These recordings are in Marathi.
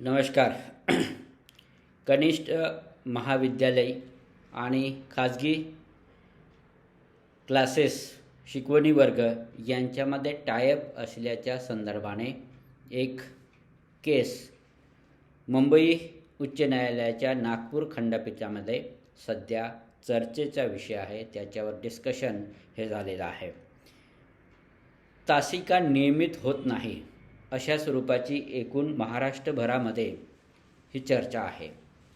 नमस्कार. कनिष्ठ महाविद्यालय आणि खाजगी क्लासेस शिकवणी वर्ग यांच्यामध्ये टायअप असल्याच्या संदर्भाने एक केस मुंबई उच्च न्यायालयाच्या नागपूर खंडपीठामध्ये सध्या चर्चेचा विषय आहे. त्याच्यावर डिस्कशन हे झालेलं आहे. तासिका नियमित होत नाही. अशा स्वरूपाची एकूण महाराष्ट्रभरामध्ये ही चर्चा आहे.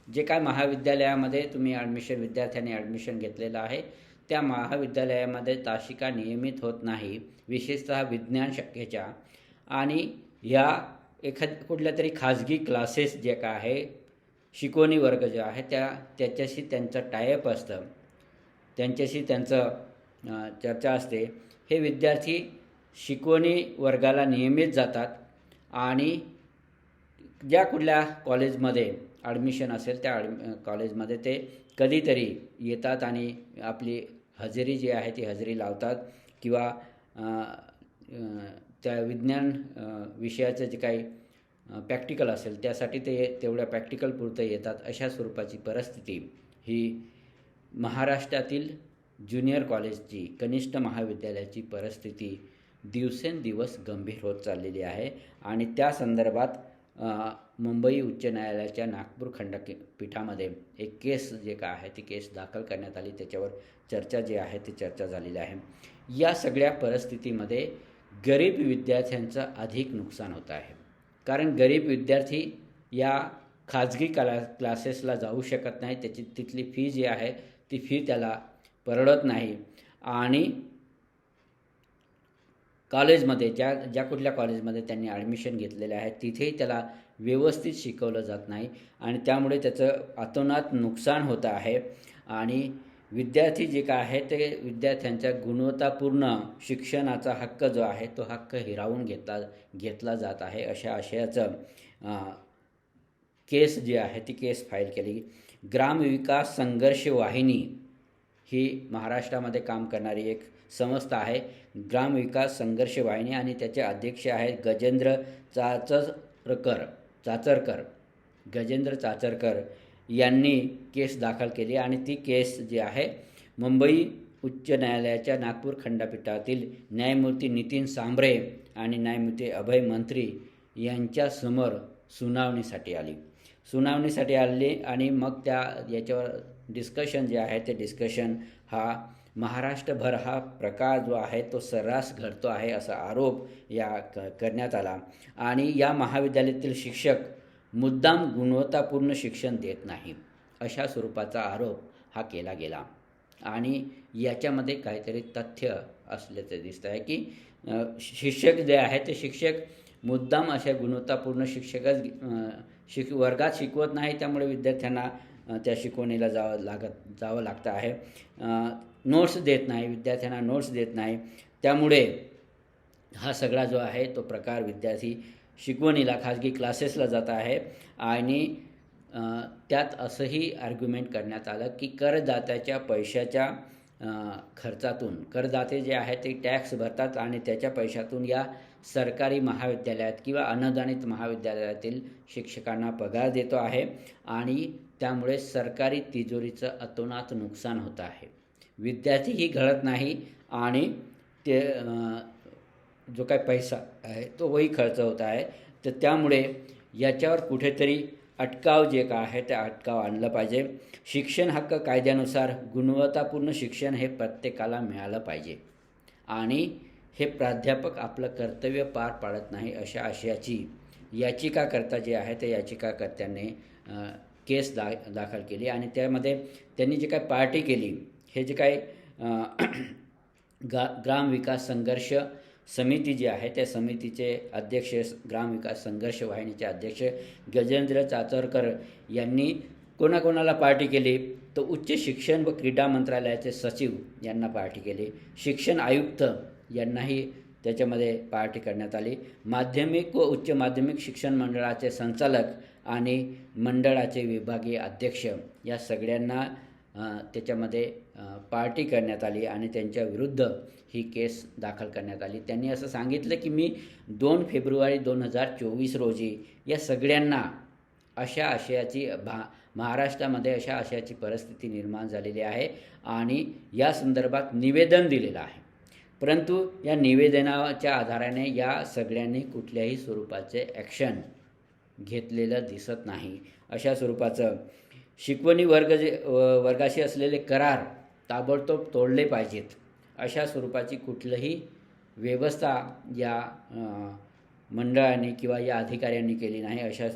जे काय महाविद्यालयामध्ये तुम्ही ॲडमिशन विद्यार्थ्यांनी ॲडमिशन घेतलेलं आहे त्या महाविद्यालयामध्ये ताशिका नियमित होत नाही विशेषतः विज्ञान शाखेच्या. आणि ह्या एखाद कुठल्या तरी खाजगी क्लासेस जे काय आहे शिकवणी वर्ग जे आहे त्या त्याच्याशी त्यांचं टायअप असतं. त्यांच्याशी त्यांचं चर्चा असते. हे विद्यार्थी शिकवणी वर्गाला नियमित जातात. आणि ज्या कुठल्या कॉलेजमध्ये ॲडमिशन असेल त्या ॲड कॉलेजमध्ये ते कधीतरी येतात आणि आपली हजेरी जी आहे ती हजेरी लावतात किंवा त्या विज्ञान विषयाचं जे काही प्रॅक्टिकल असेल त्यासाठी ते तेवढ्या प्रॅक्टिकल पुरतं येतात. अशा स्वरूपाची परिस्थिती ही महाराष्ट्रातील ज्युनियर कॉलेजची कनिष्ठ महाविद्यालयाची परिस्थिती दिवसेंदिवस गंभीर होत चाललेली आहे आणि त्या संदर्भात मुंबई उच्च न्यायालयाच्या नागपूर खंडपीठामध्ये एक केस जे काय आहे ती केस दाखल करण्यात आली. त्याच्यावर चर्चा जी आहे ती चर्चा झालेली आहे. या सगळ्या परिस्थितीमध्ये गरीब विद्यार्थ्यांचं अधिक नुकसान होत आहे. कारण गरीब विद्यार्थी या खाजगी कला क्लासेसला जाऊ शकत नाही. त्याची तिथली फी जी आहे ती फी त्याला परवडत नाही. आणि कॉलेजमध्ये ज्या ज्या कुठल्या कॉलेजमध्ये त्यांनी ॲडमिशन घेतलेले आहे तिथेही त्याला व्यवस्थित शिकवलं जात नाही आणि त्यामुळे त्याचं अतोनात नुकसान होतं आहे. आणि विद्यार्थी जे काय आहे ते विद्यार्थ्यांच्या गुणवत्तापूर्ण शिक्षणाचा हक्क जो आहे तो हक्क हिरावून घेतला घेतला जात आहे. अशा आशयाचं केस जी आहे ती केस फाईल केली. ग्रामविकास संघर्ष वाहिनी ही महाराष्ट्रामध्ये काम करणारी एक संस्था आहे. ग्रामविकास संघर्ष वाहिनी आणि त्याचे अध्यक्ष आहेत गजेंद्र चाचरकर चाचरकर गजेंद्र चाचरकर यांनी केस दाखल केली आणि ती केस जी आहे मुंबई उच्च न्यायालयाच्या नागपूर खंडपीठातील न्यायमूर्ती नितीन सांबरे आणि न्यायमूर्ती अभय मंत्री यांच्यासमोर सुनावणीसाठी आली. सुनावणीसाठी आली आणि मग त्या याच्यावर डिस्कशन जे आहे ते डिस्कशन हा महाराष्ट्रभर हा प्रकार जो आहे तो सर्रास घडतो आहे असा आरोप या क करण्यात आला. आणि या महाविद्यालयातील शिक्षक मुद्दाम गुणवत्तापूर्ण शिक्षण देत नाही अशा स्वरूपाचा आरोप हा केला गेला. आणि याच्यामध्ये काहीतरी तथ्य असल्याचं दिसतं आहे की शिक्षक जे आहे ते शिक्षक मुद्दाम अशा गुणवत्तापूर्ण शिक्षकच शिक वर्गात शिकवत नाही त्यामुळे विद्यार्थ्यांना त्या शिकवणीला जावं लागत जावं लागतं आहे. नोट्स देत नाही विद्यार्थ्यांना नोट्स देत नाही. त्यामुळे हा सगळा जो आहे तो प्रकार विद्यार्थी शिकवणीला खाजगी क्लासेसला जात आहे आणि त्यात असंही आर्ग्युमेंट करण्यात आलं की करदात्याच्या पैशाच्या खर्चातून करदाते जे आहेत ते टॅक्स भरतात आणि त्याच्या पैशातून या सरकारी महाविद्यालयात किंवा अनुदानित महाविद्यालयातील शिक्षकांना पगार देतो आहे आणि त्यामुळे सरकारी तिजोरीचं अतोनात नुकसान होतं आहे. विद्यार्थीही घडत नाही आणि ते जो काय पैसा आहे तोही खर्च होत आहे. तर त्यामुळे याच्यावर कुठेतरी अटकाव जे काय आहे ते अटकाव आणलं पाहिजे. शिक्षण हक्क कायद्यानुसार गुणवत्तापूर्ण शिक्षण हे प्रत्येकाला मिळालं पाहिजे. आणि हे प्राध्यापक आपलं कर्तव्य पार पाडत नाही अशा आशयाची याचिकाकर्ता जे आहे त्या याचिकाकर्त्यांनी केस दा दाखल केली आणि त्यामध्ये त्यांनी जी काय पार्टी केली हे जे काय गा ग्रामविकास संघर्ष समिती जी आहे त्या समितीचे अध्यक्ष ग्रामविकास संघर्ष वाहिनीचे अध्यक्ष गजेंद्र चाचरकर यांनी कोणाकोणाला पार्टी केली तर उच्च शिक्षण व क्रीडा मंत्रालयाचे सचिव यांना पार्टी केली शिक्षण आयुक्त यांनाही त्याच्यामध्ये पार्टी करण्यात आली माध्यमिक व उच्च माध्यमिक शिक्षण मंडळाचे संचालक आणि मंडळाचे विभागीय अध्यक्ष या सगळ्यांना त्याच्यामध्ये पार्टी करण्यात आली आणि त्यांच्या विरुद्ध ही केस दाखल करण्यात आली. त्यांनी असं सांगितलं की मी दोन फेब्रुवारी दोन हजार चोवीस रोजी या सगळ्यांना अशा आशयाची भा महाराष्ट्रामध्ये अशा आशयाची परिस्थिती निर्माण झालेली आहे आणि या संदर्भात निवेदन दिलेलं आहे. परंतु या निवेदनाच्या आधाराने या सगळ्यांनी कुठल्याही स्वरूपाचे ॲक्शन घेतलेलं दिसत नाही. अशा स्वरूपाचं शिकवणी वर्ग जे वर्गाशी असलेले करार ताबडतोब तोडले पाहिजेत. अशा स्वरूपाची कुठलंही व्यवस्था या मंडळाने किंवा या अधिकाऱ्यांनी केली नाही अशा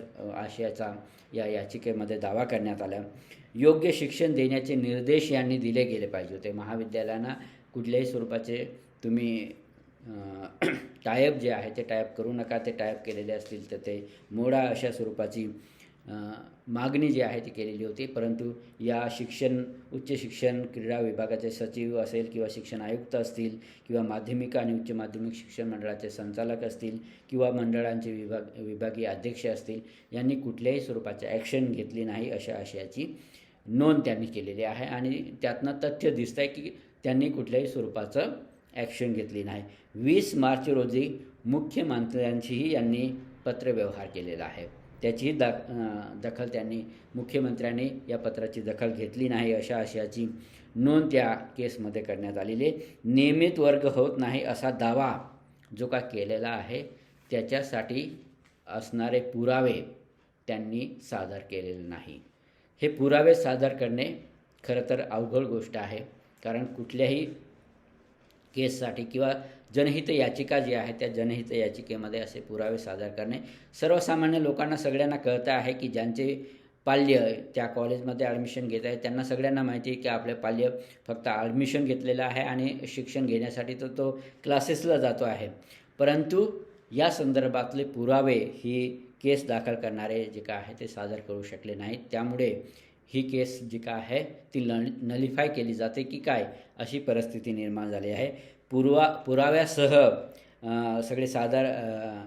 आशयाचा या याचिकेमध्ये दावा करण्यात आला. योग्य शिक्षण देण्याचे निर्देश यांनी दिले गेले पाहिजे होते. महाविद्यालयांना कुठल्याही स्वरूपाचे तुम्ही टायप जे आहे ते टायप करू नका. ते टायप केलेले असतील तर ते मोडा अशा स्वरूपाची मागणी जी आहे ती केलेली होती. परंतु या शिक्षण उच्च शिक्षण क्रीडा विभागाचे सचिव असेल किंवा शिक्षण आयुक्त असतील किंवा माध्यमिक आणि उच्च माध्यमिक शिक्षण मंडळाचे संचालक असतील किंवा मंडळांचे विभाग विभागीय अध्यक्ष असतील यांनी कुठल्याही स्वरूपाची ॲक्शन घेतली नाही अशा आशयाची नोंद त्यांनी केलेली आहे. आणि त्यातनं तथ्य दिसतं आहे की त्यांनी कुठल्याही स्वरूपाचं ॲक्शन घेतली नाही. वीस मार्च रोजी मुख्यमंत्र्यांशीही यांनी पत्रव्यवहार केलेला आहे. त्याची दा दखल त्यांनी मुख्यमंत्र्यांनी या पत्राची दखल घेतली नाही अशा आशयाची नोंद त्या केसमध्ये करण्यात आलेली आहे. नियमित वर्ग होत नाही असा दावा जो का केलेला आहे त्याच्यासाठी असणारे पुरावे त्यांनी सादर केलेले नाही. हे पुरावे सादर करणे खरं तर अवघड गोष्ट आहे कारण कुठल्याही केससाठी किंवा जनहित याचिका जी आहे त्या जनहित याचिकेमध्ये असे पुरावे सादर करणे. सर्वसामान्य लोकांना सगळ्यांना कळतं आहे की ज्यांचे पाल्य त्या कॉलेजमध्ये ॲडमिशन घेत आहे त्यांना सगळ्यांना माहिती आहे की आपले पाल्य फक्त ॲडमिशन घेतलेलं आहे आणि शिक्षण घेण्यासाठी तर तो क्लासेसला जातो आहे. परंतु या संदर्भातले पुरावे ही केस दाखल करणारे जे काय आहे ते सादर करू शकले नाहीत. त्यामुळे ही केस जी काय आहे ती न नलिफाय केली जाते की काय अशी परिस्थिती निर्माण झाली आहे. पुरवा पुराव्यासह सगळे सादर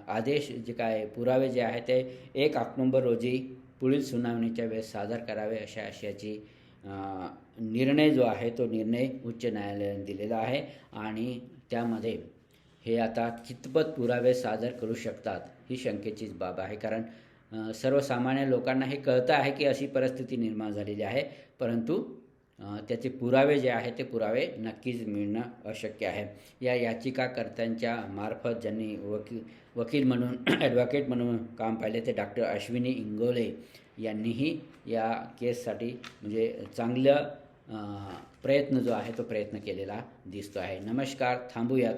आदेश जे काय पुरावे जे आहे ते एक ऑक्टोंबर रोजी पुढील सुनावणीच्या वेळेस सादर करावे अशा आशयाची निर्णय जो आहे तो निर्णय उच्च न्यायालयाने दिलेला आहे आणि त्यामध्ये हे आता कितपत पुरावे सादर करू शकतात ही शंकेचीच बाब आहे. कारण सर्वसामान्य लोकांना हे कळतं आहे की अशी परिस्थिती निर्माण झालेली आहे परंतु त्याचे पुरावे जे आहे ते पुरावे नक्कीच मिळणं अशक्य आहे. या याचिकाकर्त्यांच्या मार्फत ज्यांनी वकील वकील म्हणून ॲडव्होकेट म्हणून काम पाहिले ते डॉक्टर अश्विनी इंगोले यांनीही या केससाठी म्हणजे चांगलं प्रयत्न जो आहे तो प्रयत्न केलेला दिसतो आहे. नमस्कार थांबूयात.